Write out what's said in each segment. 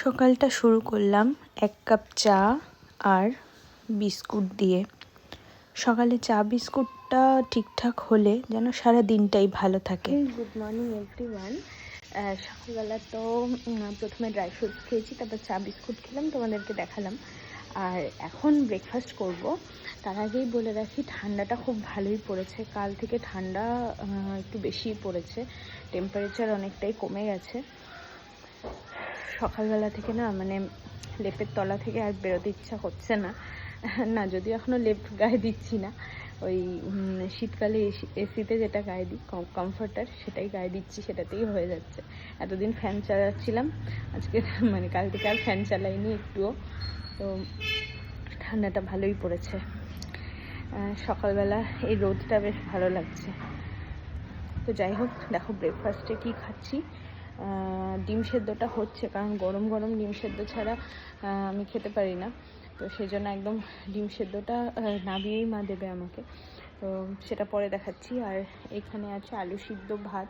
সকালটা শুরু করলাম এক কাপ চা আর বিস্কুট দিয়ে। সকালে চা বিস্কুটটা ঠিকঠাক হলে যেন সারা দিনটাই ভালো থাকে। গুড মর্নিং এভরিওয়ান সকালবেলা তো প্রথমে ড্রাই ফ্রুটস খেয়েছি, তারপর চা বিস্কুট খেলাম, তোমাদেরকে দেখালাম। আর এখন ব্রেকফাস্ট করব। তার আগেই বলে রাখি, ঠান্ডাটা খুব ভালোই পড়েছে। কাল থেকে ঠান্ডা একটু বেশিই পড়েছে। টেম্পারেচার অনেকটাই কমে গেছে। সকালবেলা থেকে না মানে লেপের তলা থেকে আর বেরোতে ইচ্ছা হচ্ছে না। না, যদিও এখনও লেপ গায়ে দিচ্ছি না। ওই শীতকালে এসিতে যেটা গায়ে দিই কমফর্টার সেটাই গায়ে দিচ্ছি, সেটাতেই হয়ে যাচ্ছে। এতদিন ফ্যান চালাচ্ছিলাম, আজকে মানে কাল থেকে আর ফ্যান চালাইনি একটুও। তো ঠান্ডাটা ভালোই পড়েছে। সকালবেলা এই রোদটা বেশ ভালো লাগছে। তো যাই হোক, দেখো ব্রেকফাস্টে কি খাচ্ছি? ডিম সেদ্ধটা হচ্ছে, কারণ গরম গরম ডিম সেদ্ধ ছাড়া আমি খেতে পারি না। তো সেই জন্য একদম ডিম সেদ্ধটা নামিয়েই মা দেবে আমাকে। তো সেটা পরে দেখাচ্ছি। আর এখানে আছে আলু সিদ্ধ ভাত,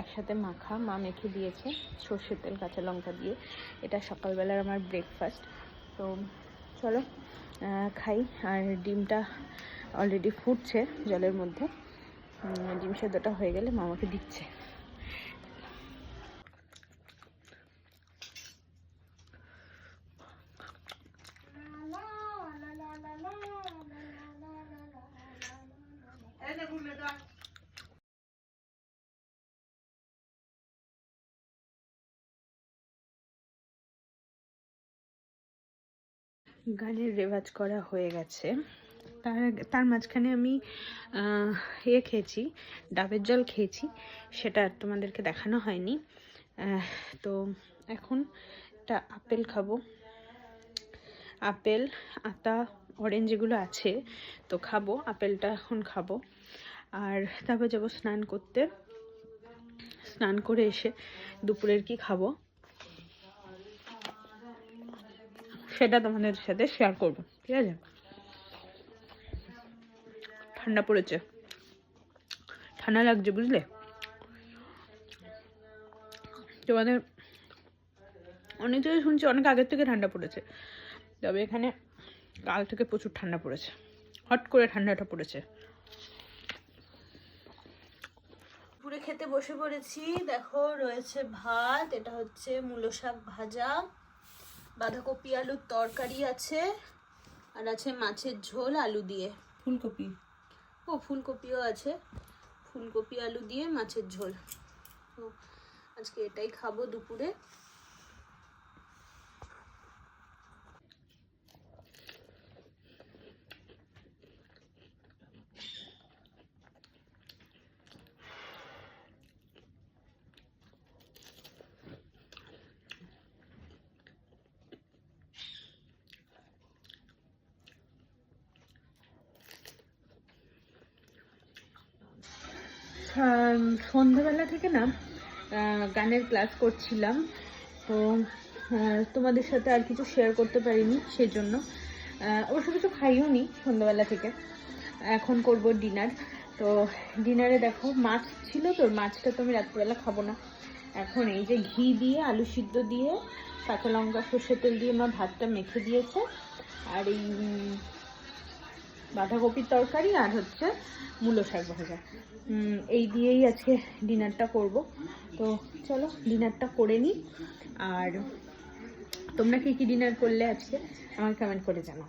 একসাথে মাখা। মা মেখে দিয়েছে সর্ষের তেল, কাঁচা লঙ্কা দিয়ে। এটা সকালবেলার আমার ব্রেকফাস্ট তো চলো খাই। আর ডিমটা অলরেডি ফুটছে জলের মধ্যে। ডিম সেদ্ধটা হয়ে গেলে মা গানের রেওয়াজ করা হয়ে গেছে। তার তার মাঝখানে আমি ইয়ে খেয়েছি, ডাবের জল খেয়েছি, সেটা তোমাদেরকে দেখানো হয়নি। তো এখন একটা আপেল খাব। আপেল, আতা অরেঞ্জ এগুলো আছে, তো খাব, আপেলটা এখন খাব। আর তারপর যাব স্নান করতে। স্নান করে এসে দুপুরের কি খাব? সেটা তোমাদের সাথে শেয়ার করব, ঠিক আছে? ঠান্ডা পড়েছে। ঠান্ডা লাগছে, বুঝলে? তোমাদের, অনেক জায়গায় শুনছি অনেক আগের থেকে ঠান্ডা পড়েছে। তবে এখানে কাল থেকে প্রচুর ঠান্ডা পড়েছে। হট করে ঠান্ডাটা পড়েছে। দুপুরে খেতে বসে পড়েছি। দেখো রয়েছে ভাত এটা হচ্ছে মূলো শাক ভাজা বাঁধাকপি আলুর তরকারি আছে আর আছে মাছের ঝোল আলু দিয়ে। ফুলকপি? ও ফুলকপিও আছে। ফুলকপি আলু দিয়ে মাছের ঝোল। তো আজকে এটাই খাব দুপুরে। সন্ধ্যাবেলা থেকে না গানের ক্লাস করছিলাম। তো তোমাদের সাথে আর কিছু শেয়ার করতে পারিনি সেজন্য। অবশ্য কিছু খাইও নি সন্ধ্যাবেলা থেকে। এখন করব ডিনার তো ডিনারে দেখো, মাছ ছিল তো, মাছটা তো আমি রাত্রিবেলা খাব না। এখন এই যে ঘি দিয়ে, আলু সিদ্ধ দিয়ে, কাঁচা লঙ্কা, সর্ষের তেল দিয়ে মা ভাতটা মেখে দিয়েছে। আর এই বাঁধাকপির তরকারি আর হচ্ছে মূলো শাক ভাজা। এই দিয়েই আজকে ডিনারটা করব। তো চলো, ডিনারটা করে নিই। আর তোমরা কি কি ডিনার করলে আজকে? আমাকে কমেন্ট করে জানাও।